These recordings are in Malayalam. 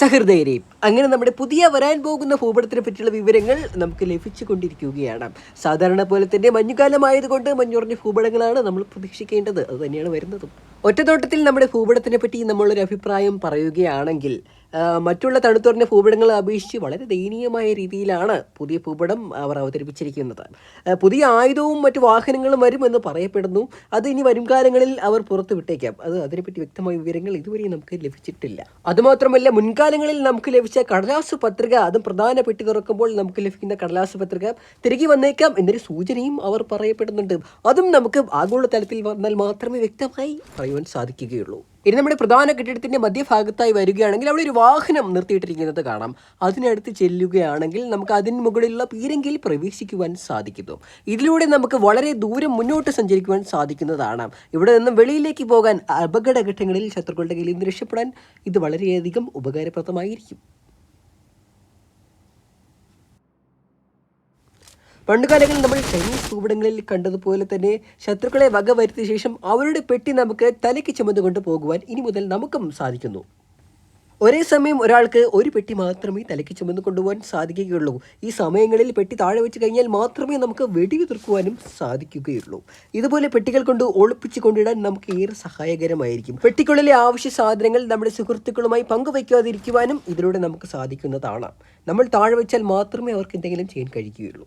സഹൃദയരെയും. അങ്ങനെ നമ്മുടെ പുതിയ വരാൻ പോകുന്ന ഭൂപടത്തിനെ പറ്റിയുള്ള വിവരങ്ങൾ നമുക്ക് ലഭിച്ചു കൊണ്ടിരിക്കുകയാണ് സാധാരണ പോലെ തന്നെ മഞ്ഞുകാലമായതുകൊണ്ട് മഞ്ഞുറഞ്ഞ ഭൂപടങ്ങളാണ് നമ്മൾ പ്രതീക്ഷിക്കേണ്ടത്. അത് തന്നെയാണ് വരുന്നതും. ഒറ്റത്തോട്ടത്തിൽ നമ്മുടെ ഭൂപടത്തിനെ പറ്റി നമ്മളൊരു അഭിപ്രായം പറയുകയാണെങ്കിൽ മറ്റുള്ള തണുത്തുറഞ്ഞ ഭൂപടങ്ങളെ അപേക്ഷിച്ച് വളരെ ദയനീയമായ രീതിയിലാണ് പുതിയ ഭൂപടം അവർ അവതരിപ്പിച്ചിരിക്കുന്നത്. പുതിയ ആയുധവും മറ്റു വാഹനങ്ങളും വരുമെന്ന് പറയപ്പെടുന്നു. അത് ഇനി വരും കാലങ്ങളിൽ അവർ പുറത്തു വിട്ടേക്കാം. അത് അതിനെപ്പറ്റി വ്യക്തമായ വിവരങ്ങൾ ഇതുവരെ നമുക്ക് ലഭിച്ചിട്ടില്ല. അതുമാത്രമല്ല മുൻകാലങ്ങളിൽ നമുക്ക് ലഭിച്ച കടലാസ് പത്രിക അതും പ്രധാന പെട്ടി തുറക്കുമ്പോൾ നമുക്ക് ലഭിക്കുന്ന കടലാസ് പത്രിക തിരികെ വന്നേക്കാം എന്നൊരു സൂചനയും അവർ പറയപ്പെടുന്നുണ്ട്. അതും നമുക്ക് ആഗോളതലത്തിൽ വന്നാൽ മാത്രമേ വ്യക്തമായി പറയുവാൻ സാധിക്കുകയുള്ളൂ. ഇനി നമ്മുടെ പ്രധാന കെട്ടിടത്തിന്റെ മധ്യഭാഗത്തായി വരികയാണെങ്കിൽ അവിടെ ഒരു വാഹനം നിർത്തിയിട്ടിരിക്കുന്നത് കാണാം. അതിനടുത്ത് ചെല്ലുകയാണെങ്കിൽ നമുക്ക് അതിന് മുകളിലുള്ള പീരങ്കിയിൽ പ്രവേശിക്കുവാൻ സാധിക്കുന്നു. ഇതിലൂടെ നമുക്ക് വളരെ ദൂരം മുന്നോട്ട് സഞ്ചരിക്കുവാൻ സാധിക്കുന്നതാണ്. ഇവിടെ നിന്നും വെളിയിലേക്ക് പോകാൻ അപകടഘട്ടങ്ങളിൽ ശത്രുക്കളുടെ കയ്യിൽ നിന്ന് രക്ഷപ്പെടാൻ ഇത് വളരെയധികം ഉപകാരപ്രദമായിരിക്കും. പണ്ടുകാലങ്ങളിൽ നമ്മൾ ചൈനീസ് ഭൂപടങ്ങളിൽ കണ്ടതുപോലെ തന്നെ ശത്രുക്കളെ വകവരുത്തിയ ശേഷം അവരുടെ പെട്ടി നമുക്ക് തലയ്ക്ക് ചുമന്നുകൊണ്ട് പോകുവാൻ ഇനി മുതൽ നമുക്കും സാധിക്കുന്നു. ഒരേ സമയം ഒരാൾക്ക് ഒരു പെട്ടി മാത്രമേ തലയ്ക്ക് ചുമന്നു കൊണ്ടുപോകാൻ സാധിക്കുകയുള്ളൂ. ഈ സമയങ്ങളിൽ പെട്ടി താഴെ വെച്ച് കഴിഞ്ഞാൽ മാത്രമേ നമുക്ക് വെടിയുതിർക്കുവാനും സാധിക്കുകയുള്ളൂ. ഇതുപോലെ പെട്ടികൾ കൊണ്ട് ഒളിപ്പിച്ചു കൊണ്ടിടാൻ നമുക്ക് ഏറെ സഹായകരമായിരിക്കും. പെട്ടിക്കുള്ളിലെ ആവശ്യ സാധനങ്ങൾ നമ്മുടെ സുഹൃത്തുക്കളുമായി പങ്കുവയ്ക്കാതിരിക്കുവാനും ഇതിലൂടെ നമുക്ക് സാധിക്കുന്നതാണ്. നമ്മൾ താഴെ വെച്ചാൽ മാത്രമേ അവർക്ക് എന്തെങ്കിലും ചെയ്യാൻ കഴിയുകയുള്ളൂ.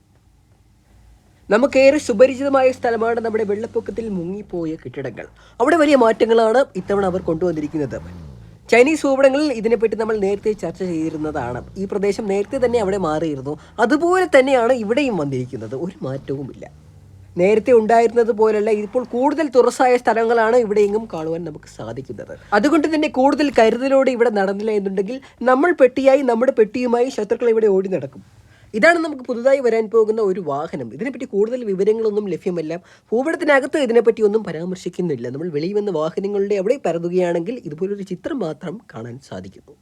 നമുക്കേറെ സുപരിചിതമായ സ്ഥലമാണ് നമ്മുടെ വെള്ളപ്പൊക്കത്തിൽ മുങ്ങിപ്പോയ കെട്ടിടങ്ങൾ. അവിടെ വലിയ മാറ്റങ്ങളാണ് ഇത്തവണ അവർ കൊണ്ടുവന്നിരിക്കുന്നത്. ചൈനീസ് ഭൂപടങ്ങളിൽ ഇതിനെപ്പറ്റി നമ്മൾ നേരത്തെ ചർച്ച ചെയ്തിരുന്നതാണ്. ഈ പ്രദേശം നേരത്തെ തന്നെ അവിടെ മാറിയിരുന്നു. അതുപോലെ തന്നെയാണ് ഇവിടെയും വന്നിരിക്കുന്നത്. ഒരു മാറ്റവുമില്ല. നേരത്തെ ഉണ്ടായിരുന്നത് പോലെയല്ല ഇപ്പോൾ കൂടുതൽ തുറസായ സ്ഥലങ്ങളാണ് ഇവിടെയെങ്കിലും കാണുവാൻ നമുക്ക് സാധിക്കുന്നത്. അതുകൊണ്ട് തന്നെ കൂടുതൽ കരുതലോടെ ഇവിടെ നടന്നില്ല എന്നുണ്ടെങ്കിൽ നമ്മൾ പെട്ടിയായി നമ്മുടെ പെട്ടിയുമായി ശത്രുക്കൾ ഇവിടെ ഓടി നടക്കും. ഇതാണ് നമുക്ക് പുതുതായി വരാൻ പോകുന്ന ഒരു വാഹനം. ഇതിനെപ്പറ്റി കൂടുതൽ വിവരങ്ങളൊന്നും ലഭ്യമല്ല. ഭൂപടത്തിനകത്ത് ഇതിനെപ്പറ്റി ഒന്നും പരാമർശിക്കുന്നില്ല. നമ്മൾ വെളിയിൽ വന്ന വാഹനങ്ങളുടെ അവിടെ പരതുകയാണെങ്കിൽ ഇതുപോലൊരു ചിത്രം മാത്രം കാണാൻ സാധിക്കുന്നു.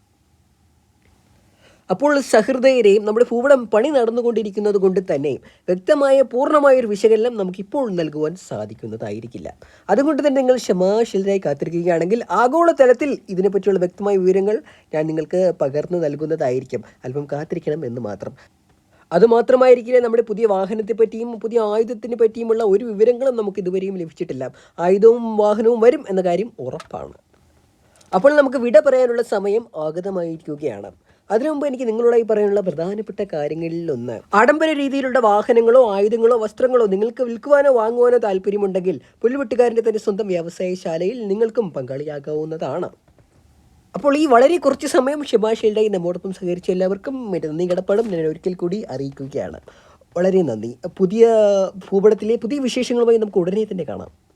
അപ്പോൾ സഹൃദയരെയും നമ്മുടെ ഭൂപടം പണി നടന്നുകൊണ്ടിരിക്കുന്നത് കൊണ്ട് തന്നെ വ്യക്തമായ പൂർണമായ ഒരു വിശകലനം നമുക്കിപ്പോൾ നൽകുവാൻ സാധിക്കുന്നതായിരിക്കില്ല. അതുകൊണ്ട് തന്നെ നിങ്ങൾ ക്ഷമാശീലരായി കാത്തിരിക്കുകയാണെങ്കിൽ ആഗോളതലത്തിൽ ഇതിനെപ്പറ്റിയുള്ള വ്യക്തമായ വിവരങ്ങൾ ഞാൻ നിങ്ങൾക്ക് പകർന്നു നൽകുന്നതായിരിക്കും. അല്പം കാത്തിരിക്കണം എന്ന് മാത്രം. അതുമാത്രമായിരിക്കില്ല നമ്മുടെ പുതിയ വാഹനത്തെ പറ്റിയും പുതിയ ആയുധത്തിനെ പറ്റിയുമുള്ള ഒരു വിവരങ്ങളും നമുക്ക് ഇതുവരെയും ലഭിച്ചിട്ടില്ല. ആയുധവും വാഹനവും വരും എന്ന കാര്യം ഉറപ്പാണ്. അപ്പോൾ നമുക്ക് വിട പറയാനുള്ള സമയം ആഗതമായിരിക്കുകയാണ്. അതിനു മുമ്പ് എനിക്ക് നിങ്ങളോടായി പറയാനുള്ള പ്രധാനപ്പെട്ട കാര്യങ്ങളിൽ ഒന്ന് ആഡംബര രീതിയിലുള്ള വാഹനങ്ങളോ ആയുധങ്ങളോ വസ്ത്രങ്ങളോ നിങ്ങൾക്ക് വിൽക്കുവാനോ വാങ്ങുവാനോ താല്പര്യമുണ്ടെങ്കിൽ പുൽവെട്ടുകാരന്റെ തന്നെ സ്വന്തം വ്യവസായശാലയിൽ നിങ്ങൾക്കും പങ്കാളിയാകാവുന്നതാണ്. അപ്പോൾ ഈ വളരെ കുറച്ച് സമയം ഷിബാഷയിലായി നമ്മോടൊപ്പം സഹകരിച്ച എല്ലാവർക്കും എന്റെ നന്ദി കടപ്പാടും ഞാൻ ഒരിക്കൽ കൂടി അറിയിക്കുകയാണ്. വളരെ നന്ദി. പുതിയ ഭൂപടത്തിലെ പുതിയ വിശേഷങ്ങളുമായി നമുക്ക് ഉടനെ തന്നെ കാണാം.